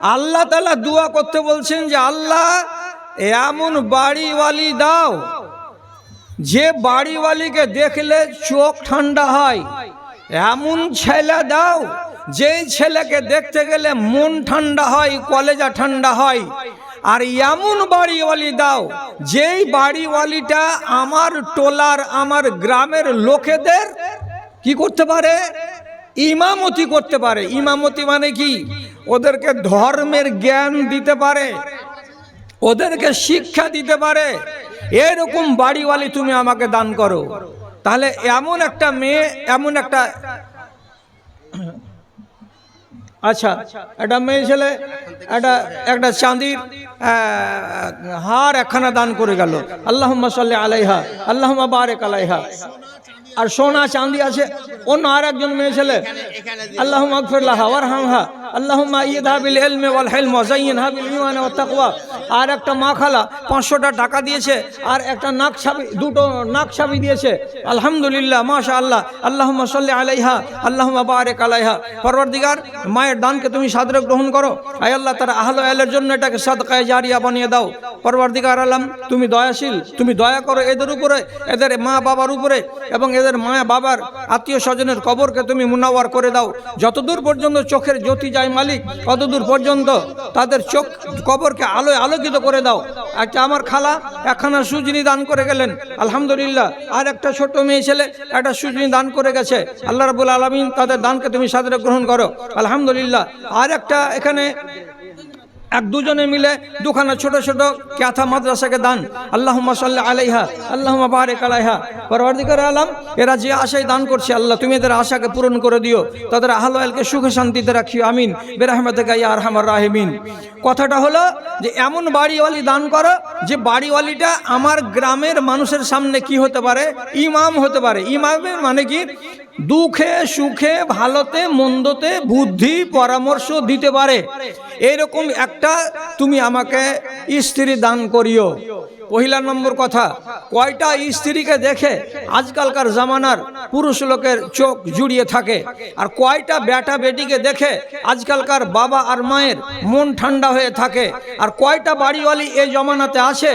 আল্লাহ তালা দোয়া করতে বলছেন যে, আল্লাহ, এমন বাড়িওয়ালি দাও, যে বাড়িওয়ালিকে দেখলে চোখ ঠান্ডা হয়। এমন ছেলে দাও, যেই ছেলেকে দেখতে গেলে মন ঠান্ডা হয়, কলেজা ঠান্ডা হয়। আর এমন বাড়িওয়ালি দাও, যেই বাড়িওয়ালিটা আমার টোলার, আমার গ্রামের লোকেদের কি করতে পারে? ইমামতি করতে পারে। ইমামতি মানে কি? ওদেরকে ধর্মের জ্ঞান দিতে পারে, ওদেরকে শিক্ষা দিতে পারে, এরকম বাড়িওয়ালি তুমি আমাকে দান করো। তাহলে এমন একটা মেয়ে, এমন একটা আচ্ছা একটা মেয়ে ছেলে, একটা একটা চাঁদির হার একখানা দান করে গেল। আল্লাহ সাল্লি আলাইহা আল্লাহ বারেক আলাইহা। আর সোনা চাঁদি আছে, অন্য আর একজন মেয়ে ছেলে। আল্লাহ আকফিরলাহা ওয়ারহামহা। আল্লাহুম্মা ইয়দহা বিল ইলমি ওয়াল হিলম ওয়া যায়্যিনহা বিল ঈমান ওয়াত তাকওয়া। আর একটা মা খালা 500টা টাকা দিয়েছে, আর একটা নাক ছাবি দুটো নাক ছাবি দিয়েছে। আলহামদুলিল্লাহ মাশা আল্লাহ আল্লাহুম্মা সাল্লি আলাইহা, আল্লাহুম্মা বারিক আলাইহা। পরওয়ারদিগার মায়ের দানকে তুমি সাদরে গ্রহণ করো। আয় আল্লাহ, তার আহলে আহলের জন্য এটাকে সাদকায়ে জারিয়া বানিয়ে দাও। পরওয়ারদিগার আলম, তুমি দয়াশীল, তুমি দয়া করো এদের উপরে, এদের মা বাবার উপরে, এবং এদের মা বাবার আত্মীয় স্বজনের কবরকে তুমি মুনাওয়ার করে দাও। যতদূর পর্যন্ত চোখের জ্যোতি যায় মালিক, কতদূর পর্যন্ত তাদের চোখ কবরকে আলোয় আলোকিত করে দাও। একটা আমার খালা একখানা সুজনি দান করে গেলেন। আলহামদুলিল্লাহ। আর একটা ছোট মেয়ে ছেলে একটা সুজনি দান করে গেছে। আল্লাহ রাবুল আলমিন তাদের দানকে তুমি সাদরে গ্রহণ করো। আলহামদুলিল্লাহ। আর একটা এখানে এক দুজনে মিলে দুখানা ছোট ছোট ক্যাথা মাদ্রাসাকে দান। আল্লাহ সাল্লাহ আলাইহা আল্লাহ বারেক আলাইহা। পরবর্তীকার আলাম, এরা যে আশায় দান করছে, আল্লাহ তুমি এদের আশাকে পূরণ করে দিও। তাদের আহল আলকে সুখে শান্তিতে রাখিও, আমিন। আর হামার রাহেমিন। কথাটা হলো যে, এমন বাড়িওয়ালি দান করো, যে বাড়িওয়ালিটা আমার গ্রামের মানুষের সামনে কি হতে পারে? ইমাম হতে পারে। ইমামের মানে কি? দুঃখে সুখে ভালোতে মন্দতে বুদ্ধি পরামর্শ দিতে পারে। এরকম একটা তুমি আমাকে স্ত্রী দান করিও। পহিলা নম্বর কথা, কয়টা স্ত্রীকে দেখে আজকালকার জামানার পুরুষ লোকের চোখ জুড়িয়ে থাকে। আর কয়টা বেটা বেটিকে দেখে আজকালকার বাবা আর মায়ের মন ঠান্ডা হয়ে থাকে। আর কয়টা বাড়িওয়ালি এই জমানাতে আছে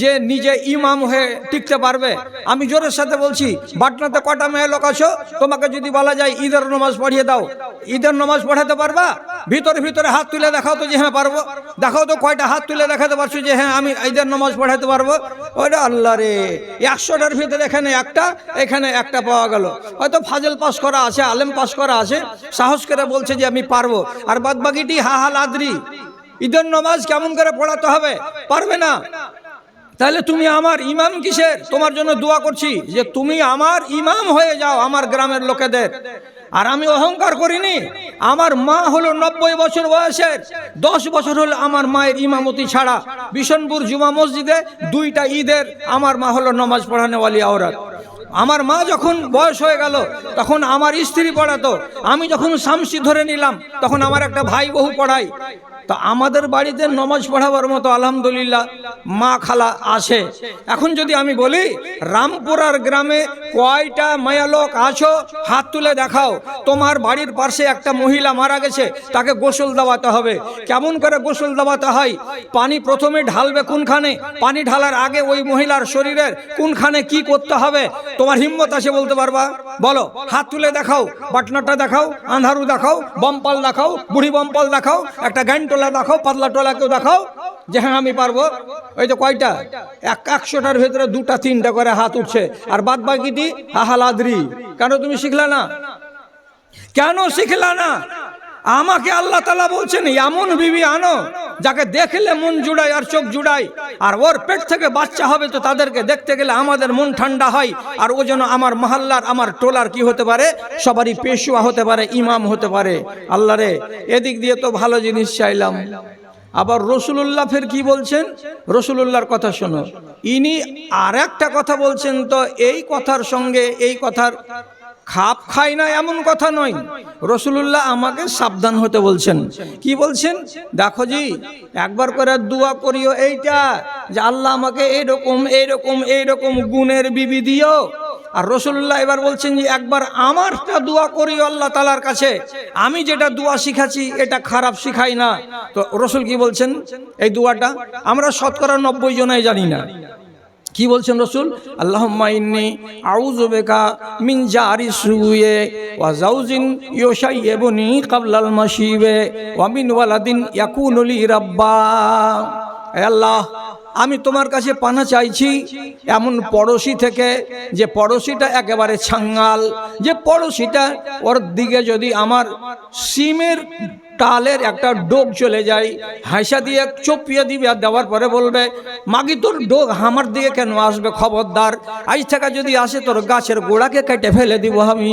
যে নিজে ইমাম হয়ে টিকতে পারবে। আমি জোরের সাথে বলছি, বাটনাতে কটা মেয়ে লোক আছো? তোমাকে যদি বলা যায় ঈদের নামাজ পড়িয়ে দাও। ঈদের নামাজ পড়াতে পারবা? ভিতরে ভিতরে হাত তুলে দেখাও তো যে হ্যাঁ পারব। দেখাও তো কয়টা হাত তুলে দেখাতে পারছ যে হ্যাঁ আমি ঈদের নামাজ পড়াতে পারব। ওইটা আল্লাহ রে, একশোটার ভিতরে এখানে একটা এখানে একটা পাওয়া গেল। হয়তো ফাজেল পাস করা আছে, আলেম পাস করা আছে, সাহস করে বলছে যে আমি পারব। আর বাদ বাকিটি হা হা লাদরি, ঈদের নামাজ কেমন করে পড়াতে হবে? পারবে না। তাহলে তুমি আমার ইমাম কিসের? তোমার জন্য দোয়া করছি যে তুমি আমার ইমাম হয়ে যাও আমার গ্রামের লোকেদের। আর আমি অহংকার করিনি। আমার মা হলো নব্বই বছর বয়সের। দশ বছর হলো আমার মায়ের ইমামতি ছাড়া। বিশনপুর জুমা মসজিদে দুইটা ঈদের আমার মা হলো নমাজ পড়ানোওয়ালি আওরাত। আমার মা যখন বয়স হয়ে গেল, তখন আমার স্ত্রী পড়াতো। আমি যখন শামসি ধরে নিলাম, তখন আমার একটা ভাই বহু পড়াই তা আমাদের বাড়িতে নমাজ পড়াবার মতো আলহামদুলিল্লাহ মা খালা আছে এখন যদি আমি বলি, রামপুরার গ্রামে কয়টা মায়া লোক আছো, হাত তুলে দেখাও। তোমার বাড়ির পাশে একটা মহিলা মারা গেছে, তাকে গোসল দেওয়াতে হবে। কেমন করে গোসল দেওয়াতে হয়? পানি প্রথমে ঢালবে কোনখানে? পানি ঢালার আগে ওই মহিলার শরীরের কোনখানে কি করতে হবে? তোমার হিম্মত আছে বলতে পারবা? বলো, হাত তুলে দেখাও, বাটনাটা দেখাও, আন্ধারু দেখাও বম্পাল দেখাও, বুড়ি বম্পাল দেখাও, একটা গান টোলা দেখাও, পাতলা টোলা কেউ দেখাও। যে হ্যাঁ আমি পারব ওই তো কয়টা? এক একশোটার ভেতরে দুটা, তিনটা করে হাত উঠছে। আর বাদ বাকিটি হাহালাদ্রি। কেন তুমি শিখলা না? কেন শিখলা না? আমাকে আল্লাহ তালা বলছেন এমন বিবি আনো, যাকে দেখলে মন জুড়ায় আর চোখ জুড়ায়, আর ওর পেট থেকে বাচ্চা হবে তো তাদেরকে দেখতে গেলে আমাদের মন ঠান্ডা হয়, আর ও যেন আমার মহাল্লার, আমার টোলার কি হতে পারে? সবারই পেশুয়া হতে পারে, ইমাম হতে পারে। আল্লাহ রে, এদিক দিয়ে তো ভালো জিনিস চাইলাম। আবার রসুল্লাহ ফের কি বলছেন? রসুল্লাহর কথা শোনো। ইনি আর একটা কথা বলছেন তো এই কথার সঙ্গে এই কথার খাপ খাই না এমন কথা নয়। রসুল্লাহ আমাকে সাবধান হতে বলছেন। কি বলছেন? দেখো জি, একবার করে দোয়া করিও এইটা, যে আল্লাহ আমাকে এইরকম এইরকম এইরকম গুণের বিবি দিও। আর রসুল্লাহ এবার বলছেন যে একবার আমারটা দোয়া করি আল্লাহ তালার কাছে। আমি যেটা দোয়া শিখাচ্ছি, এটা খারাপ শিখাই না। তো রসুল কি বলছেন? এই দোয়াটা আমরা শতকরা নব্বই জনাই জানি না। কি বলছেন রসুল? আল্লাহ জারি সুয়ে ওয়া জাউজিন ইউশাইয়িবুনি ক্বাবলাল মাশিবে ওয়া মিন ওয়ালাদিন ইয়াকুনু লি রাব্বা। আল্লাহ আমি তোমার কাছে পানা চাইছি এমন পড়োশি থেকে যে পড়োশিটা একেবারে ছাঙ্গাল, যে পড়োশিটা ওর দিকে যদি আমার সিমের টালের একটা ডোক চলে যায়, হাসা দিয়ে চপিয়ে দিবে আর দেওয়ার পরে বলবে, মাগি, তোর ডোক আমার দিকে কেন আসবে, খবরদার? আজ থেকে যদি আসে তোর গাছের গোড়াকে কেটে ফেলে দিব আমি।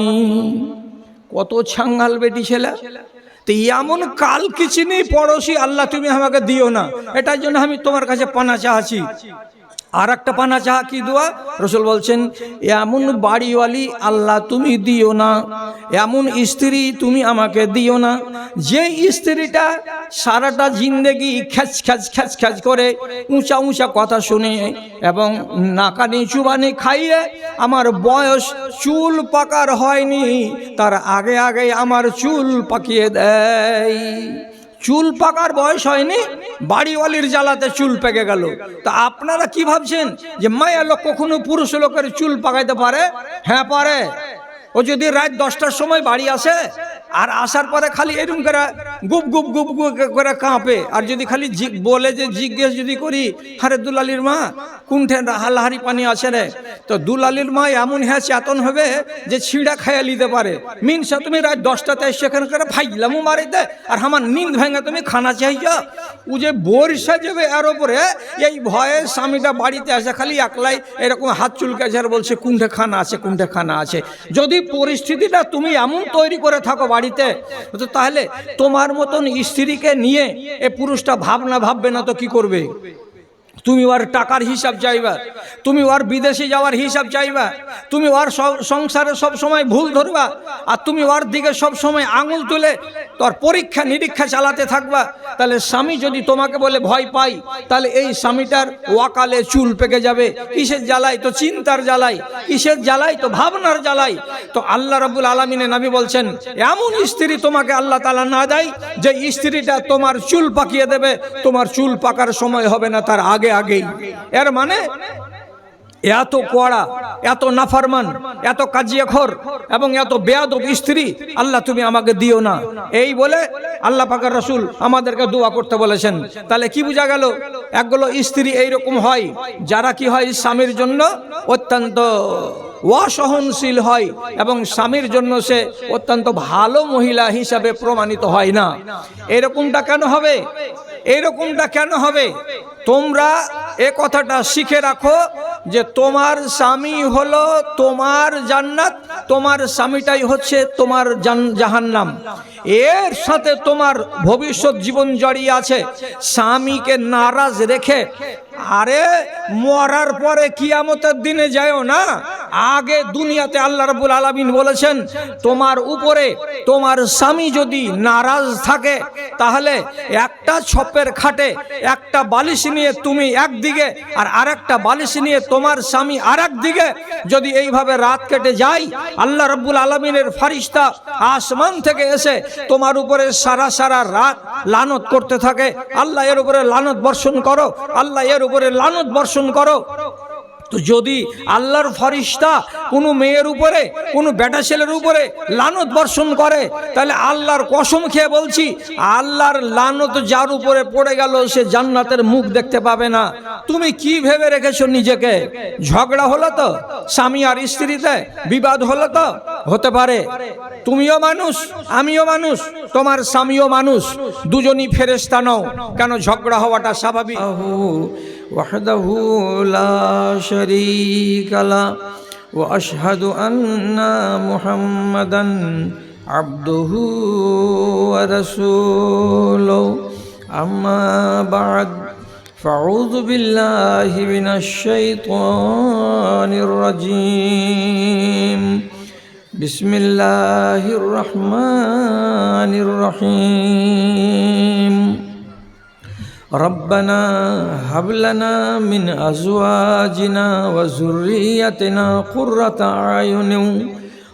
কত ছাঙ্গাল বেটি ছেলে। তো এমন কাল কিছু নেই, পড়োশি, আল্লাহ তুমি আমাকে দিও না। এটার জন্য আমি তোমার কাছে পানা চাচ্ছি আর একটা পানা চাহা কি দোয়া? রসুল বলছেন, এমন বাড়িওয়ালি আল্লাহ তুমি দিও না। এমন স্ত্রী তুমি আমাকে দিও না। যে স্ত্রীটা সারাটা জিন্দেগি খ্যাচ খ্যাচ খ্যাচ খ্যাচ করে উঁচা উঁচা কথা শুনে এবং নাকানি চুবানি খাইয়ে আমার বয়স চুল পাকার হয়নি, তার আগে আগে আমার চুল পাকিয়ে দেয়। চুল পাকার বয়স হয়নি, বাড়িওয়ালির জ্বালাতে চুল পেকে গেল। তা আপনারা কি ভাবছেন যে মায়া লোক কখনো পুরুষ লোকের চুল পাকাইতে পারে? হ্যাঁ পারে। ও যদি রাত দশটার সময় বাড়ি আসে আর আসার পরে খালি এরকম করে গুপ গুপ গুপ গুপ করে কাঁপে। আর যদি খালি বলে যে জিজ্ঞেস যদি করি, আরে দুলালির মা, কুণ্ঠে হালহারি পানি আছে রে? তো দুলালির মা এমন হ্যাঁ চেতন হবে যে ছিঁড়া খাইয়া নিতে পারে। মিনসা, তুমি রাত করে ফাইলামও মারি দে আর আমার নিন্দ ভেঙে তুমি খানা চাইছ? ও যে বর্ষা যাবে এর ওপরে এই ভয়ে স্বামীটা বাড়িতে আসে, খালি একলাই এরকম হাত চুলকাছে আর বলছে, কুণ্ঠে খানা আছে, কুণ্ঠে খানা আছে। যদি পরিস্থিতিটা তুমি এমন তৈরি করে থাকো বাড়িতে তো তাহলে তোমার মতন স্ত্রীকে নিয়ে এ পুরুষটা ভাবনা ভাববে না তো কি করবে? তুমি ওর টাকার হিসাব চাইবা, তুমি ওর বিদেশে যাওয়ার হিসাব চাইবা, তুমি ওর সংসারে সব সময় ভুল ধরবা, আর তুমি ওর দিকে সব সময় আঙুল তুলে তোর পরীক্ষা নিরীক্ষা চালাতে থাকবা, তাহলে স্বামী যদি তোমাকে বলে ভয় পাই তাহলে এই স্বামীটার ওয়াকালে চুল পেকে যাবে, কিসের জ্বালাই তো চিন্তার জ্বালাই কিসের জ্বালাই তো ভাবনার জ্বালাই তো আল্লাহ রাবুল আলমিনে নবী বলছেন, এমন স্ত্রী তোমাকে আল্লাহ তালা না দেয়, যে স্ত্রীটা তোমার চুল পাকিয়ে দেবে, তোমার চুল পাকার সময় হবে না, তার আগে আগেই। এর মানে এত কড়া এত নাফারমান, এত কাজিয়াখর এবং এত বেয়াদব স্ত্রী আল্লাহ তুমি আমাকে দিও না। এই বলে আল্লাহ পাকার রসুল আমাদেরকে দোয়া করতে বলেছেন। তাহলে কি বোঝা গেল? একগুলো স্ত্রী এইরকম হয়, যারা কি হয় স্বামীর জন্য অত্যন্ত অসহনশীল হয় এবং স্বামীর জন্য সে অত্যন্ত ভালো মহিলা হিসাবে প্রমাণিত হয় না। এরকমটা কেন হবে? এরকমটা কেন হবে? তোমরা এ কথাটা শিখে রাখো যে তোমার স্বামী হলো তোমার জান্নাত, তোমার স্বামীটাই হচ্ছে তোমার জাহান্নাম। এর সাথে তোমার ভবিষ্যৎ জীবন জড়িয়ে আছে। স্বামীকে নারাজ রেখে, আরে মরার পরে কিয়ামতের দিনে যায়ও না। আগে দুনিয়াতে আল্লাহ রাব্বুল আলামিন বলেছেন, তোমার উপরে তোমার স্বামী যদি নারাজ থাকে, তাহলে একটা ছপের খাটে, একটা বালিশ নিয়ে তুমি একদিকে আর আরেকটা বালিশ নিয়ে তোমার স্বামী আর দিকে যদি এইভাবে রাত কেটে যায়, আল্লাহ রব্বুল আলমিনের ফারিস্তা আসমান থেকে এসে তোমার উপরে সারা সারা রাত লানত করতে থাকে। আল্লাহ এর উপরে লানত বর্ষণ করো। আল্লাহ এর উপরে লানত বর্ষণ করো। তো যদি আল্লাহর ফরিস্তা কোনো মেয়ের উপরে, কোনো বেটা ছেলের উপরে লানত বর্ষণ করে, তাহলে আল্লাহর কসম খেয়ে বলছি, আল্লাহর লানত যার উপরে পড়ে গেল সে জান্নাতের মুখ দেখতে পাবে না। তুমি কি ভেবে রেখেছো নিজেকে? ঝগড়া হলো তো? স্বামী আর স্ত্রীতে বিবাদ হলো তো? হতে পারে। তুমিও মানুষ, আমিও মানুষ, তোমার স্বামীও মানুষ। দুজনই ফেরেস্তা নও। কেন ঝগড়া হওয়াটা স্বাভাবিক? وحده لا شريك له واشهد ان محمدا عبده ورسوله اما بعد فاعوذ بالله من الشيطان الرجيم بسم الله الرحمن الرحيم ربنا هب لنا من أزواجنا وذريتنا قرة أعين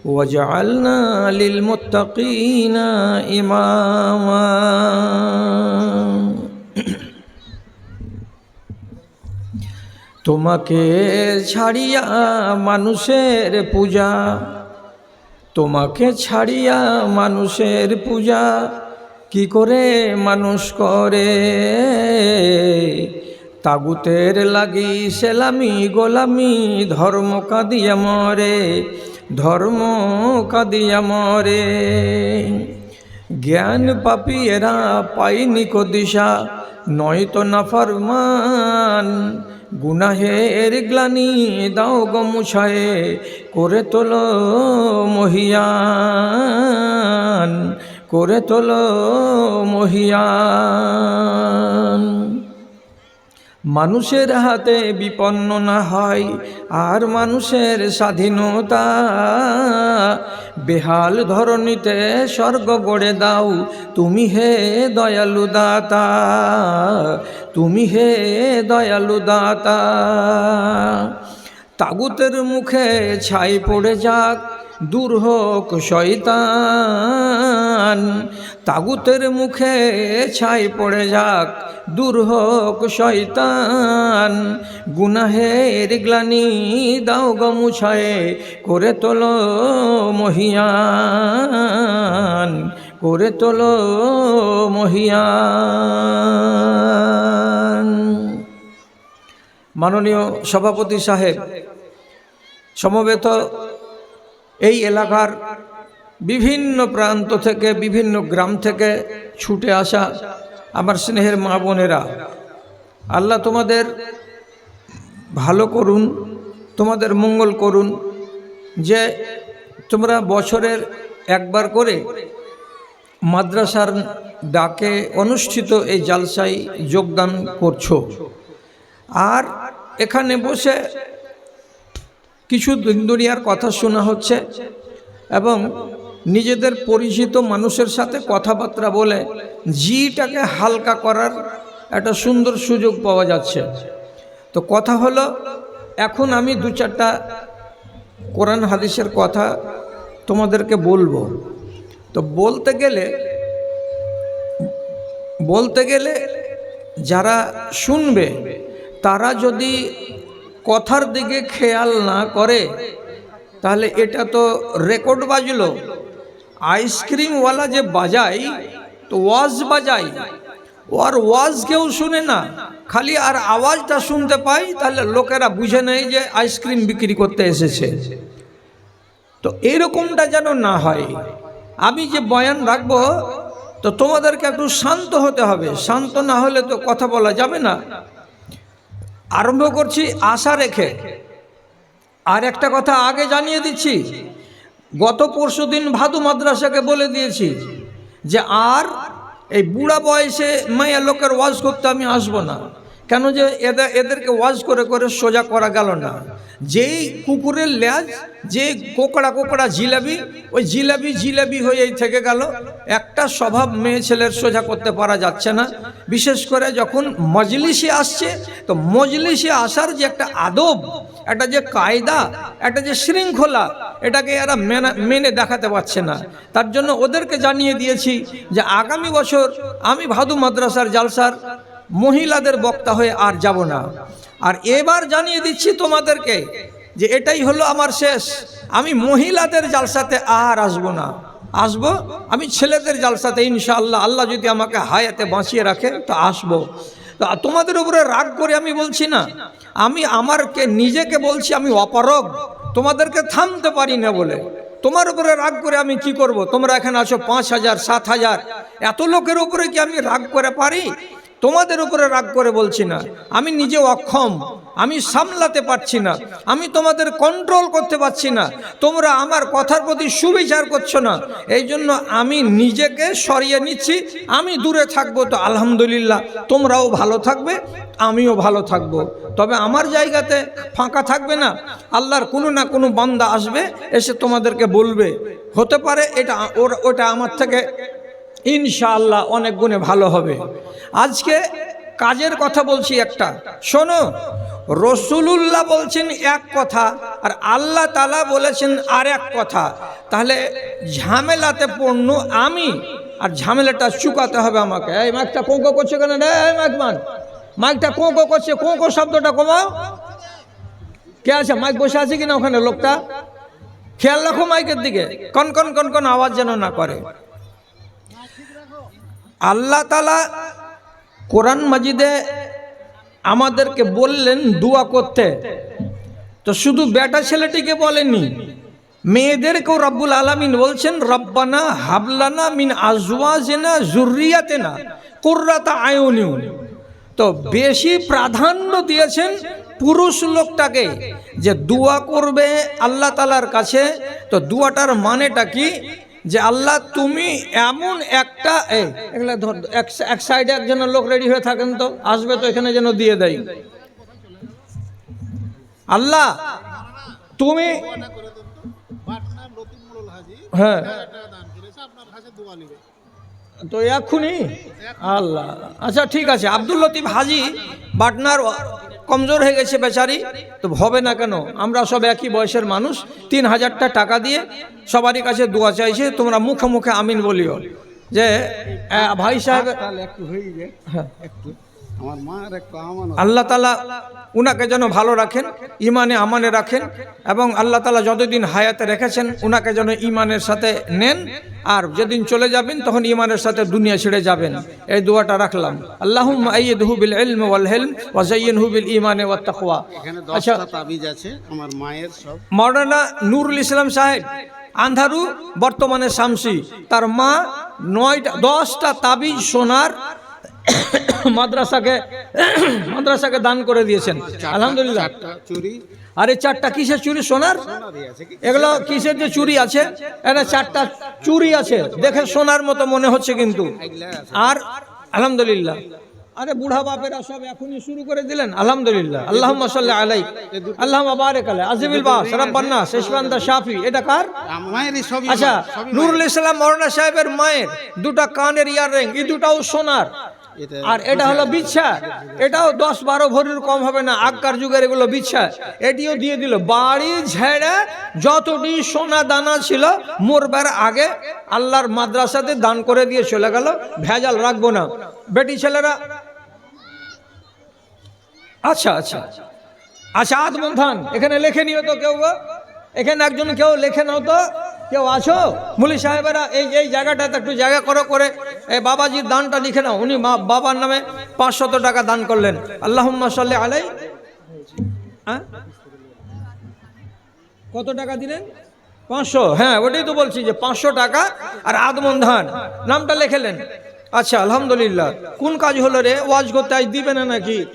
واجعلنا للمتقين إماما তোমাকে ছাড়িয়া মানুষের পূজা তোমাকে ছাড়িয়া মানুষের পূজা কি করে মানুষ করে? তাগুতের লাগি সেলামি গোলামি, ধর্ম কাঁদিয়া মরে, ধর্ম কাঁদিয়া মরে। জ্ঞান পাপিয়েরা পাইনি কো দিশা, নয়তো নাফরমান গুনাহের গ্লানি দাও গো মুছায়ে, করে তোল মহিয়ান। করে তোল মহিয়ান। মানুষের হাতে বিপন্ন না হয়, আর মানুষের স্বাধীনতা। বেহাল ধরনীতে স্বর্গ গড়ে দাও, তুমি হে দয়ালু দাতা, তুমি হে দয়ালু দাতা। তাগুতের মুখে ছাই পড়ে যাক দূর হোক শয়তান। তাগুতের মুখে ছাই পড়ে যাক, দূর হোক শয়তান। গুনাহের গ্লানি দাও গমুছায়ে করে তোল মহিয়ান, করে তোল মহিয়ান। মাননীয় সভাপতি সাহেব, সমবেত এই এলাকার বিভিন্ন প্রান্ত থেকে, বিভিন্ন গ্রাম থেকে ছুটে আসা আমার স্নেহের মা বোনেরা, আল্লাহ তোমাদের ভালো করুন, তোমাদের মঙ্গল করুন, যে তোমরা বছরের একবার করে মাদ্রাসার ডাকে অনুষ্ঠিত এই জালসায় যোগদান করছ। আর এখানে বসে কিছু দিন দুনিয়ার কথা শোনা হচ্ছে এবং নিজেদের পরিচিত মানুষের সাথে কথাবার্তা বলে জিটাকে হালকা করার একটা সুন্দর সুযোগ পাওয়া যাচ্ছে। তো কথা হলো, এখন আমি দু চারটা কোরআন হাদিসের কথা তোমাদেরকে বলব। তো বলতে গেলে বলতে গেলে যারা শুনবে, তারা যদি কথার দিকে খেয়াল না করে, তাহলে এটা তো রেকর্ড বাজলো। আইসক্রিমওয়ালা যে বাজাই তো ওয়াজ বাজাই ওর ওয়াজ কেউ শুনে না, খালি আর আওয়াজটা শুনতে পাই তাহলে লোকেরা বুঝে নেয় যে আইসক্রিম বিক্রি করতে এসেছে। তো এরকমটা যেন না হয়। আমি যে বয়ান রাখব, তো তোমাদেরকে একটু শান্ত হতে হবে। শান্ত না হলে তো কথা বলা যাবে না। আরম্ভ করছি আশা রেখে। আর একটা কথা আগে জানিয়ে দিচ্ছি। গত পরশু দিন ভাদু মাদ্রাসাকে বলে দিয়েছি যে, আর এই বুড়া বয়সে মায়া লোকের ওয়াজ করতে আমি আসব না। কেন যে এদের এদেরকে ওয়াজ করে করে সোজা করা গেল না। যেই কুকুরের ল্যাজ যে কোকড়া কোকড়া জিলাপি, ওই জিলাপি জিলাপি হয়েই থেকে গেল। একটা স্বভাব মেয়ে ছেলের সোজা করতে পারা যাচ্ছে না। বিশেষ করে যখন মজলিসে আসছে, তো মজলিসে আসার যে একটা আদব, একটা যে কায়দা, একটা যে শৃঙ্খলা, এটাকে এরা মেনে দেখাতে পারছে না। তার জন্য ওদেরকে জানিয়ে দিয়েছি যে আগামী বছর আমি ভাদু মাদ্রাসার জালসার মহিলাদের বক্তা হয়ে আর যাব না। আর এবার জানিয়ে দিচ্ছি তোমাদেরকে যে এটাই হলো আমার শেষ। আমি মহিলাদের জালসাতে আর আসব না। আসব? আমি ছেলেদের জালসাতে, ইনশাআল্লাহ। আল্লাহ যদি আমাকে হায়াতে বাঁচিয়ে রাখে, তো আসব। তোমাদের উপরে রাগ করে আমি বলছি না। আমি আমারকে নিজেকে বলছি, আমি অপারগ। তোমাদেরকে থামতে পারি না বলে। তোমার উপরে রাগ করে আমি কি করব? তোমরা এখানে আছো পাঁচ হাজার, সাত হাজার। এত লোকের উপরে কি আমি রাগ করে পারি? তোমাদের উপরে রাগ করে বলছি না। আমি নিজে অক্ষম। আমি সামলাতে পারছি না। আমি তোমাদের কন্ট্রোল করতে পারছি না। তোমরা আমার কথার প্রতি সুবিচার করছ না। এই জন্য আমি নিজেকে সরিয়ে নিচ্ছি। আমি দূরে থাকব তো আলহামদুলিল্লাহ। তোমরাও ভালো থাকবে, আমিও ভালো থাকব। তবে আমার জায়গাতে ফাঁকা থাকবে না। আল্লাহর কোনো না কোনো বান্দা আসবে, এসে তোমাদেরকে বলবে। হতে পারে এটা ওর, ওটা আমার থেকে ইনশাআল্লাহ অনেক গুণে ভালো হবে। আজকে কাজের কথা বলছি একটা। শোনো, রসুলুল্লাহ বলছেন এক কথা আর আল্লাহ তালা বলেছেন আর এক কথা। তাহলে ঝামেলাতে পড়ল আমি আর ঝামেলাটা চুকাতে হবে আমাকে। এই মাইকটা কোঁকো করছে কেন রে? এই মাইক মান মাইকটা কোঁকো করছে কোঁকো শব্দটা কমাও। কে আছে? মাইক বসে আছে কিনা ওখানে লোকটা? খেয়াল রাখো মাইকের দিকে। কন কন কন কন আওয়াজ যেন না করে। আল্লাহ তালা কোরআন মাজিদে আমাদেরকে বললেন, দোয়া করতে। তো শুধু বেটা ছেলেটিকে বলেনি, মেয়েদেরকেও রব্বুল আলমিন বলছেন, রব্বানা হাবলানা মিন আজওয়াজেনা জুরিয়াতেনা কুর্রাতা আয়নিউন তো বেশি প্রাধান্য দিয়েছেন পুরুষ লোকটাকে যে দোয়া করবে আল্লাহ তালার কাছে। তো দোয়াটার মানেটা কি? যে আল্লাহ তুমি এমন একটা এগুলা এক সাইডে একজন লোক রেডি হয়ে থাকেন তো, আসবে তো এখানে যেন দিয়ে দেয়। আল্লাহ, তুমি হ্যাঁ। তো এক্ষুনি আল্লাহ আচ্ছা ঠিক আছে, আব্দুল লতিফ হাজি, বাটনার কমজোর হয়ে গেছে বেচারি তো হবে না কেন? আমরা সব একই বয়সের মানুষ তিন হাজারটা টাকা দিয়ে সবারই কাছে দোয়া চাইছে তোমরা মুখে মুখে আমিন বলিও। যে ভাই সাহেব একটু হয়ে যায় হ্যাঁ। একটু। আল্লাহ তালা উনাকে যেন ভালো রাখেন ইমানে আমানে রাখেন এবং আল্লাহ তালা যতদিন হায়াতে রেখেছেন উনাকে যেন ইমানের সাথে নেন। আর যেদিন চলে যাবেন তখন ইমানের সাথে দুনিয়া ছেড়ে যাবেন। এই দোয়াটা রাখলাম। আল্লাহ আইয়দহু বিল ইলম ওয়াল হেলম ওয়া হুবিল ইমানে তাকওয়া। আচ্ছা। তাবিজ আছে আমার মায়ের সব। মাওলানা নুরুল ইসলাম সাহেব আন্ধারু বর্তমানে শামসি। তার মা নয়টা দশটা তাবিজ সোনার মাদ্রাসাকে মাদ্রাসাকে দান করে দিয়েছেন। আলহামদুলিল্লাহ। আর এই চারটা কিসের চুরি সোনার? এগুলো কিসের যে চুরি আছে? এটা চারটা চুরি আছে। দেখে সোনার মতো মনে হচ্ছে কিন্তু। আর আলহামদুলিল্লাহ। আরে বুড়া বাপেরা সব এখনই শুরু করে দিলেন। আলহামদুলিল্লাহ। আল্লাহ সাল্লাহ আলাই আল্লাহ বারেক আলাই আজিবুল বাস রাব্বান্না শেষবান্দা শাফি। এটা কার? আচ্ছা নুরুল ইসলাম মৌলানা সাহেবের মায়ের দুটা কানের ইয়ার রিং এই দুটাও সোনার। আর এটা হলো বিচ্ছা। এটাও দশ বারো ভরির কম হবে না। আগকার যুগের এগুলো বিচ্ছা। এটিও দিয়ে দিল। বাড়ি ঝেড়ে যতটি সোনা দানা ছিল মরবার আগে আল্লাহর মাদ্রাসাতে দান করে দিয়ে চলে গেল। ভেজাল রাখব না। বেটি ছেলেরা। আচ্ছা আচ্ছা। আচ্ছা আত্মন্থান এখানে লেখে নিও তো কেউ গো? এখানে একজন কেউ লেখে নাও তো। কেউ আছো? মুলি সাহেবেরা এই এই জায়গাটাতে একটু জায়গা করো করে এই বাবাজির দানটা লিখে নাও। উনি মা- বাবার নামে পাঁচশত টাকা দান করলেন। আল্লাহ সাল্লি আলাই হ্যাঁ? কত টাকা দিলেন? পাঁচশো। হ্যাঁ ওটাই তো বলছি যে পাঁচশো টাকা আর আদমন ধান। নামটা লেখেলেন আচ্ছা আলহামদুলিল্লাহ। কোন কাজ হলো রে? ওয়াজ করতে আজ দিবে না নাকি?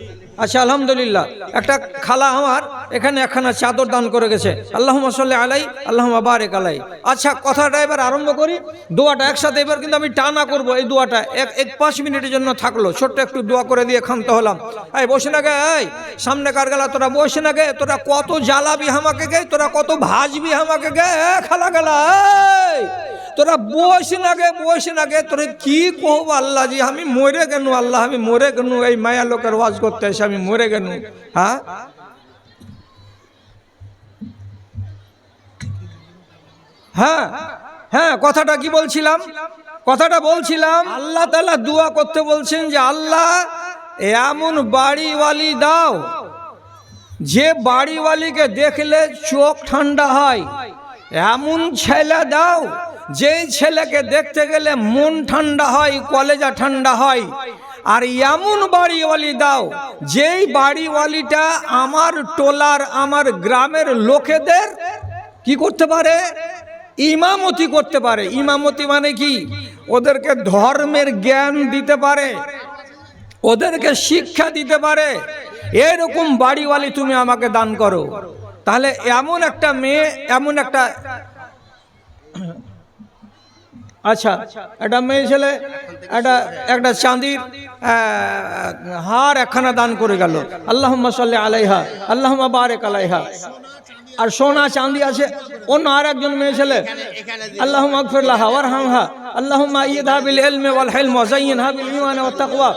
আচ্ছা আলহামদুলিল্লাহ। একটা খালা আমার এখানে একখানা চাদর দান করে গেছে। আল্লাহ সাল্লি আলাই আল্লাহ বারেক আলাই। আচ্ছা কথাটা এবার আরম্ভ করি। দোয়াটা একসাথে এবার কিন্তু আমি টানা করব এই দোয়াটা। এক এক পাঁচ মিনিটের জন্য থাকল। ছোট্ট একটু দোয়া করে দিয়ে ক্ষান্ত হলাম। এই, বসে না গে, এই, সামনে কার গেলা? তোরা বসে না গে, তোরা কত জ্বালাবি আমাকে গে, তোরা কত ভাজবি আমাকে গে খালা গেলা তোরা বস না গে বস না গে তোরে কি কহব আল্লাহ জি? আমি মরে গেনু, আল্লাহ, আমি মরে গেনু, এই মায়া লোকের ওয়াজ করতে এসে আমি মরে গেনু। হ্যাঁ? হ্যাঁ হ্যাঁ কথাটা কি বলছিলাম? কথাটা বলছিলাম, আল্লাহ তালা দোয়া করতে বলছেন যে, আল্লাহ এমন বাড়িওয়ালি দাও, যে বাড়িওয়ালিকে দেখলে চোখ ঠান্ডা হয়। এমন ছেলে দাও যেই ছেলেকে দেখতে গেলে মন ঠান্ডা হয়, কলেজা ঠান্ডা হয়, আর এমন বাড়িওয়ালি দাও, যেই বাড়িওয়ালিটা আমার টোলার, আমার গ্রামের লোকেদের কি করতে পারে? ইমামতি করতে পারে। ইমামতি মানে কি? ওদেরকে ধর্মের জ্ঞান দিতে পারে, ওদেরকে শিক্ষা দিতে পারে। এরকম বাড়িওয়ালি তুমি আমাকে দান করো। তাহলে এমন একটা মেয়ে, এমন একটা আচ্ছা একটা মেয়ে ছেলে, একটা একটা চাঁদির হার একখানা দান করে গেল। আল্লাহ সাল্লাহ আলাইহা আল্লাহ বারেক আলাইহা। আর সোনা চাঁদি আছে, অন্য আর একজন মেয়ে ছেলে। আল্লাহ মাগফিরলাহ ওয়ারহামহা। আল্লাহুম্মা ইয়দহা বিল ইলমি ওয়াল হিলম ওয়া যায়্যিনহা বিল ঈমানি ওয়াত তাকওয়া।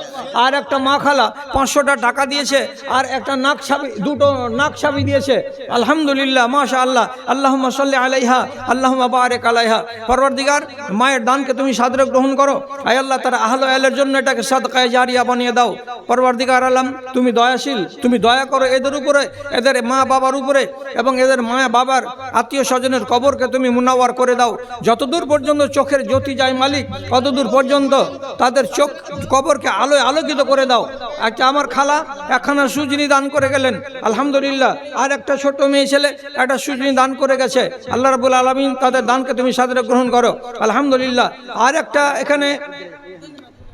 আর একটা মা খালা পাঁচশোটা টাকা দিয়েছে, আর একটা নাক ছাবি দুটো নাক ছাবি দিয়েছে। আলহামদুলিল্লাহ, মাশাআল্লাহ। আল্লাহুম্মা সাল্লি আলাইহা, আল্লাহুম্মা বারিক আলাইহা। পরওয়ারদিগার মায়ের দানকে তুমি সাদরে গ্রহণ করো। আয় আল্লাহ, তার আহলে আলের জন্য এটাকে সাদকায়ে জারিয়া বানিয়ে দাও। পরওয়ারদিগার আলম, তুমি দয়াশীল, তুমি দয়া করো এদের উপরে, এদের মা বাবার উপরে, এবং এদের মা বাবার আত্মীয় স্বজনের কবরকে তুমি মুনাওয়ার করে দাও। যতদূর পর্যন্ত চোখের জ্যোতি যায় মালিক ততদূর পর্যন্ত? তাদের চোখ কবরকে আলোয় আলোকিত করে দাও। একটা আমার খালা একখানা সুজনি দান করে গেলেন। আলহামদুলিল্লাহ। আর একটা ছোট মেয়ে ছেলে একটা সুজনি দান করে গেছে। আল্লাহ রাবুল আলমিন তাদের দানকে তুমি সাদরে গ্রহণ করো। আলহামদুলিল্লাহ। আর একটা এখানে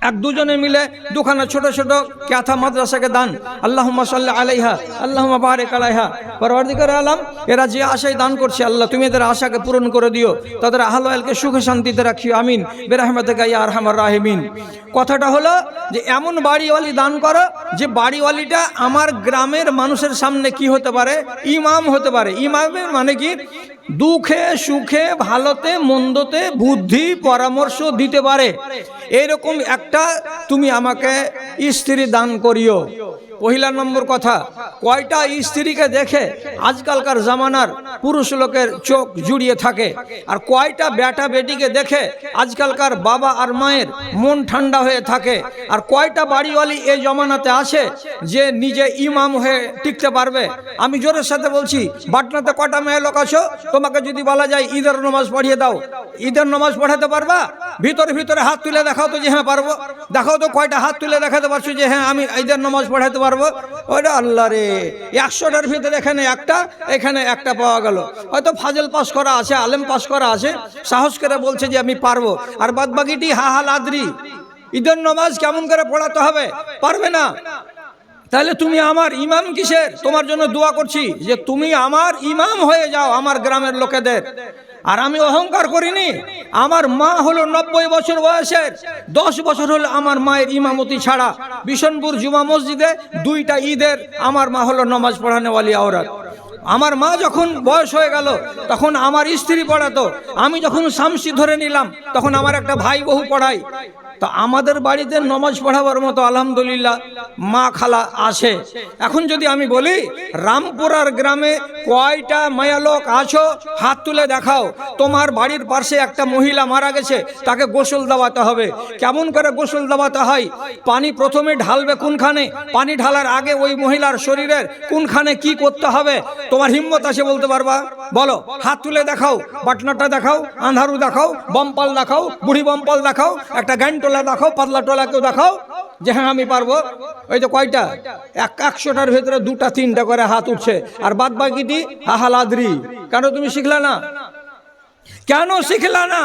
এক দুজনে মিলে দুখানা ছোট ছোট ক্যাথা মাদ্রাসাকে দান। আল্লাহ সাল্লাহ আলাইহা আল্লাহ বারেক আলাইহা। পরবর্তীকার আলাম, এরা যে আশায় দান করছে, আল্লাহ তুমি এদের আশাকে পূরণ করে দিও। তাদের আহলালকে সুখে শান্তিতে রাখিও। আমিন। বেরহমতে গাইয়া আর হামার রাহিমিন। কথাটা হলো যে, এমন বাড়িওয়ালি দান করো যে, বাড়িওয়ালিটা আমার গ্রামের মানুষের সামনে কি হতে পারে? ইমাম হতে পারে। ইমামের মানে কি? দুঃখে সুখে ভালোতে মন্দতে বুদ্ধি পরামর্শ দিতে পারে। এরকম একটা তুমি আমাকে স্ত্রী দান করিও। পহিলা নম্বর কথা, কয়টা স্ত্রীকে দেখে আজকালকার জামানার পুরুষ লোকের চোখ জুড়িয়ে থাকে। আর কয়টা বেটা বেটিকে দেখে আজকালকার বাবা আর মায়ের মন ঠান্ডা হয়ে থাকে। আর কয়টা বাড়িওয়ালি এই জমানাতে আছে যে নিজে ইমাম হয়ে টিকতে পারবে। আমি জোরের সাথে বলছি, বাটনাতে কটা মেয়ে লোক আছো? তোমাকে যদি বলা যায়, ঈদের নমাজ পড়িয়ে দাও। ঈদের নমাজ পড়াতে পারবা? ভিতরে ভিতরে হাত তুলে দেখাও তো যে হ্যাঁ পারব। দেখাও তো কয়টা হাত তুলে দেখাতে পারছ যে হ্যাঁ আমি ঈদের নমাজ পড়াতে পারব? ওইটা আল্লাহ রে। একশোটার ভিতরে এখানে একটা এখানে একটা পাওয়া গেল। হয়তো ফাজল পাস করা আছে, আলেম পাস করা আছে, সাহস করে বলছে যে আমি পারব। আর বাদবাকিটি হা হা লাদ্রি। ঈদের নমাজ কেমন করে পড়াতে হবে? পারবে না। তাহলে তুমি আমার ইমাম কিসের? তোমার জন্য দোয়া করছি যে তুমি আমার ইমাম হয়ে যাও আমার গ্রামের লোকেদের। আর আমি অহংকার করিনি। আমার মা হলো নব্বই বছর বয়সের। দশ বছর হলো আমার মায়ের ইমামতি ছাড়া। বিশনপুর জুমা মসজিদে দুইটা ঈদের আমার মা হলো নমাজ পড়ানেওয়ালি আওরাত। আমার মা যখন বয়স হয়ে গেল, তখন আমার স্ত্রী পড়াতো। আমি যখন শামসি ধরে নিলাম, তখন আমার একটা ভাই বহু পড়াই তো আমাদের বাড়িতে নমাজ পড়াবার মতো আলহামদুলিল্লাহ মা খালা আসে। এখন যদি আমি বলি, রামপুরার গ্রামে কয়টা মায়ালোক আছো হাত তুলে দেখাও। তোমার বাড়ির পাশে একটা মহিলা মারা গেছে, তাকে গোসল দেওয়াতে হবে। কেমন করে গোসল দেওয়াতে হয়? পানি প্রথমে ঢালবে কোনখানে? পানি ঢালার আগে ওই মহিলার শরীরের কোনখানে কি করতে হবে? তোমার হিম্মত আছে বলতে পারবা? বলো, হাত তুলে দেখাও, বাটনাটা দেখাও আন্ধারু দেখাও বম্পাল দেখাও, বুড়ি বম্পাল দেখাও, একটা গ্যান্টোলা দেখাও, পাতলা টোলাকেও দেখাও, যে হ্যাঁ আমি পারব। ওই তো কয়টা? এক একশোটার ভেতরে দুটা, তিনটা করে হাত উঠছে। আর বাদ বাকিটি, হাহালাদ্রি। কেন তুমি শিখলা না? কেন শিখলা না?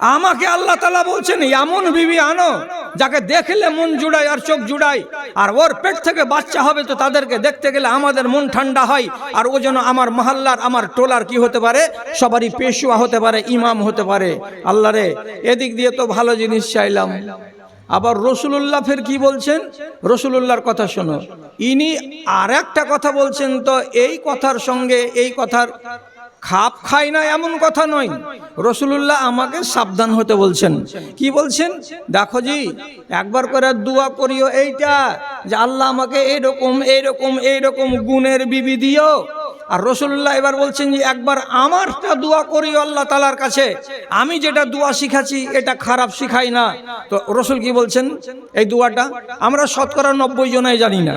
আমাকে আল্লাহ তালা বলছেন এমন বিবি, আনো। যাকে দেখলে মন জুড়ায় আর চোখ জুড়ায়, আর ওর পেট থেকে বাচ্চা হবে তো তাদেরকে দেখতে গেলে আমাদের মন ঠান্ডা হয়, আর ও যেন আমার মহল্লার, আমার টোলার কি হতে পারে? সবারই পেশুয়া হতে পারে, ইমাম হতে পারে। আল্লাহ রে, এদিক দিয়ে তো ভালো জিনিস চাইলাম। আবার রসুলুল্লাহ ফের কি বলছেন? রসুলুল্লাহর কথা শোনো। ইনি আর একটা কথা বলছেন তো, এই কথার সঙ্গে, এই কথার খাপ খায় না এমন কথা নয়। রসুলুল্লাহ আমাকে সাবধান হতে বলছেন। কি বলছেন? দেখো জি, একবার করে দোয়া করিও এইটা, যে আল্লাহ আমাকে এইরকম এইরকম এইরকম গুণের বিবি দিও। আর রসুল্লাহ এবার বলছেন যে, একবার আমারটা দোয়া করি আল্লাহ তালার কাছে। আমি যেটা দোয়া শিখাচ্ছি, এটা খারাপ শিখাই না। তো রসুল কি বলছেন? এই দোয়াটা আমরা শতকরা নব্বই জনাই জানি না।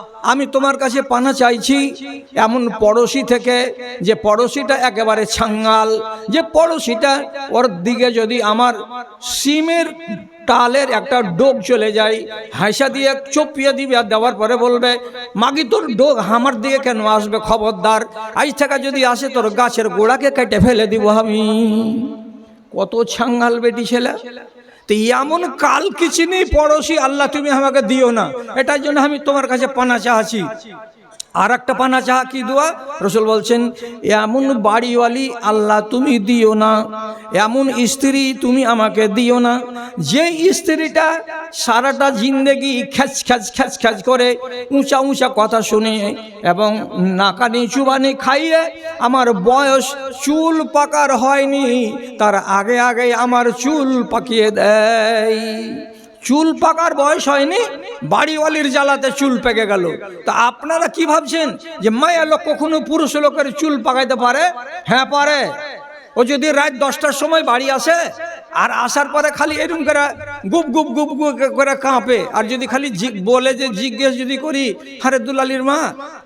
আমি তোমার কাছে পানা চাইছি এমন পড়োশি থেকে যে পড়োশিটা একেবারে ছাঙ্গাল, যে পড়োশিটা ওর দিকে যদি আমার সিমের টালের একটা ডোক চলে যায়, হাসা দিয়ে চপিয়ে দিবে আর দেওয়ার পরে বলবে, মাগি, তোর ডোক আমার দিকে কেন আসবে, খবরদার? আজ থেকে যদি আসে তোর গাছের গোড়াকে কেটে ফেলে দিব আমি। কত ছাঙ্গাল বেটি ছেলে। তো এমন কাল কিছু নেই পড়োশি, আল্লাহ তুমি আমাকে দিও না। এটার জন্য আমি তোমার কাছে পানা চাহাছি আর একটা পানা চাহা কি দোয়া? রসুল বলছেন, এমন বাড়িওয়ালি আল্লাহ তুমি দিও না, এমন স্ত্রী তুমি আমাকে দিও না। যে স্ত্রীটা সারাটা জিন্দেগি খ্যাচ খ্যাচ খ্যাচ খ্যাচ করে উঁচা উঁচা কথা শুনে এবং নাকানি চুবানি খাইয়ে আমার বয়স চুল পাকার হয়নি, তার আগে আগে আমার চুল পাকিয়ে দেয়। চুল পাকার বয়স হয়নি, বাড়িওয়ালির জ্বালাতে চুল পেকে গেল। তা আপনারা কি ভাবছেন? যে মায়া লোক কখনো পুরুষ লোকের চুল পাকাইতে পারে? হ্যাঁ পারে। ও যদি রাত দশটার সময় বাড়ি আসে, আর আসার পরে খালি এরকম করে গুপ গুপ গুপ গুপ করে কাঁপে। আর যদি খালি বলে যে জিজ্ঞেস যদি করি হারে দুলালির মা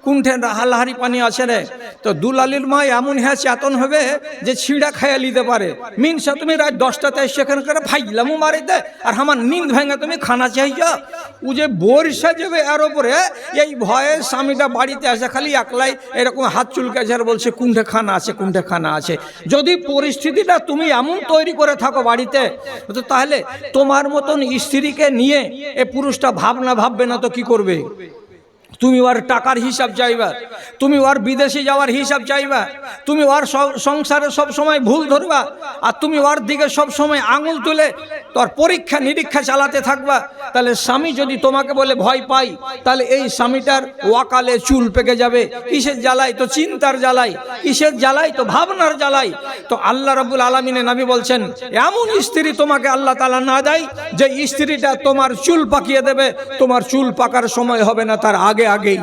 কোনঠে হালহারি পানি আছে রে? তো দুলালির মা এমন হ্যাঁ চেতন হবে যে ছিঁড়া খাইয়া নিতে পারে। মিনসা, তুমি রাত দশটাতে সেখানে করে ফাইলামও মারি দে আর আমার নিন্দ ভেঙে তুমি খানা চাইছ ও যে বরিশা যাবে এর ওপরে এই ভয়ে স্বামীটা বাড়িতে আসে, খালি একলাই এরকম হাত চুলকেছে আর বলছে কুণ্ঠে খানা আছে কুণ্ঠে খানা আছে? যদি পরিস্থিতিটা তুমি এমন তৈরি করে থাকো বাড়িতে, তো তাহলে তোমার মতন স্ত্রীকে নিয়ে এ পুরুষটা ভাবনা ভাববে না তো কি করবে? তুমি ওর টাকার হিসাব চাইবা। তুমি ওর বিদেশে যাওয়ার হিসাব চাইবা। তুমি ওর সংসারে সব সময় ভুল ধরবা। আর তুমি ওর দিকে সব সময় আঙুল তুলে তোর পরীক্ষা নিরীক্ষা চালাতে থাকবা। তাহলে স্বামী যদি তোমাকে বলে ভয় পাই তাহলে এই স্বামীটার ওয়াকালে চুল পেকে যাবে। কিসের জ্বালাই তো চিন্তার জ্বালাই কিসের জ্বালাই তো ভাবনার জ্বালাই তো আল্লাহ রাবুল আলমিনে নাবি বলছেন, এমন স্ত্রী তোমাকে আল্লাহ তালা না দেয় যে স্ত্রীটা তোমার চুল পাকিয়ে দেবে। তোমার চুল পাকার সময় হবে না, তার আগে আগেই।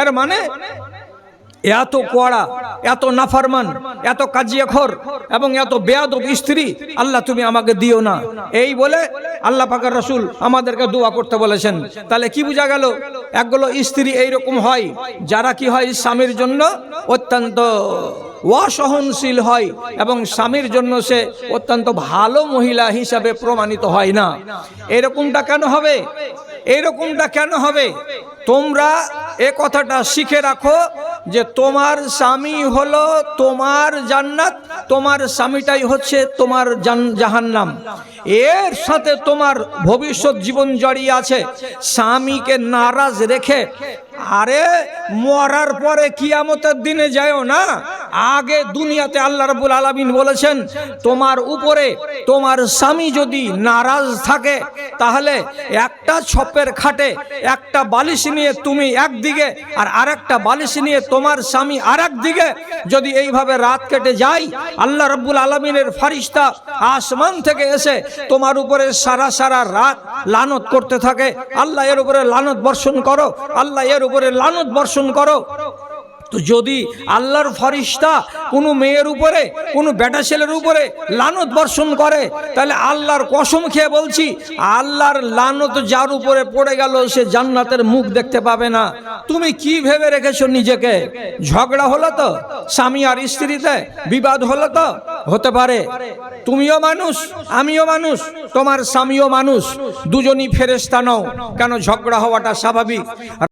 এর মানে? এত কড়া এত নাফারমান, এত কাজিয়াখর এবং এত বেয়াদব স্ত্রী আল্লাহ তুমি আমাকে দিও না। এই বলে আল্লাহ পাকার রসুল আমাদেরকে দোয়া করতে বলেছেন। তাহলে কি বোঝা গেল? একগুলো স্ত্রী এইরকম হয়, যারা কি হয় স্বামীর জন্য অত্যন্ত অসহনশীল হয় এবং স্বামীর জন্য সে অত্যন্ত ভালো মহিলা হিসাবে প্রমাণিত হয় না। এরকমটা কেন হবে? এরকমটা কেন হবে? তোমরা এ কথাটা শিখে রাখো যে তোমার স্বামী হলো তোমার জান্নাত, তোমার স্বামীটাই হচ্ছে তোমার জাহান্নাম। এর সাথে তোমার ভবিষ্যৎ জীবন জড়িয়ে আছে। স্বামীকে নারাজ রেখে, আরে মরার পরে কিয়ামতের দিনে যায়ও না। আগে দুনিয়াতে আল্লাহ রাব্বুল আলামিন বলেছেন, তোমার উপরে তোমার স্বামী যদি নারাজ থাকে, তাহলে একটা ছপের খাটে একটা বালিশ নিয়ে তুমি একদিকে আর আরেকটা বালিশ নিয়ে তোমার স্বামী আরেক দিকে যদি এইভাবে রাত কেটে যায়, আল্লাহ রাব্বুল আলামিনের ফারিস্তা আসমান থেকে এসে তোমার উপরে সারা সারা রাত লানত করতে থাকে। আল্লাহ এর উপরে লানত বর্ষণ করো। আল্লাহ এর উপরে লানত বর্ষণ করো। তো যদি আল্লাহর ফরিস্তা কোনো মেয়ের উপরে, কোনো বেটা ছেলের উপরে লানত বর্ষণ করে, তাহলে আল্লাহর কসম খেয়ে বলছি, আল্লাহর লানত যার উপরে পড়ে গেল সে জান্নাতের মুখ দেখতে পাবে না। তুমি কি ভেবে রেখেছো নিজেকে? ঝগড়া হলো তো? স্বামী আর স্ত্রীতে বিবাদ হলো তো? হতে পারে। তুমিও মানুষ, আমিও মানুষ, তোমার স্বামীও মানুষ। দুজনই ফেরেস্তা নও। কেন ঝগড়া হওয়াটা স্বাভাবিক?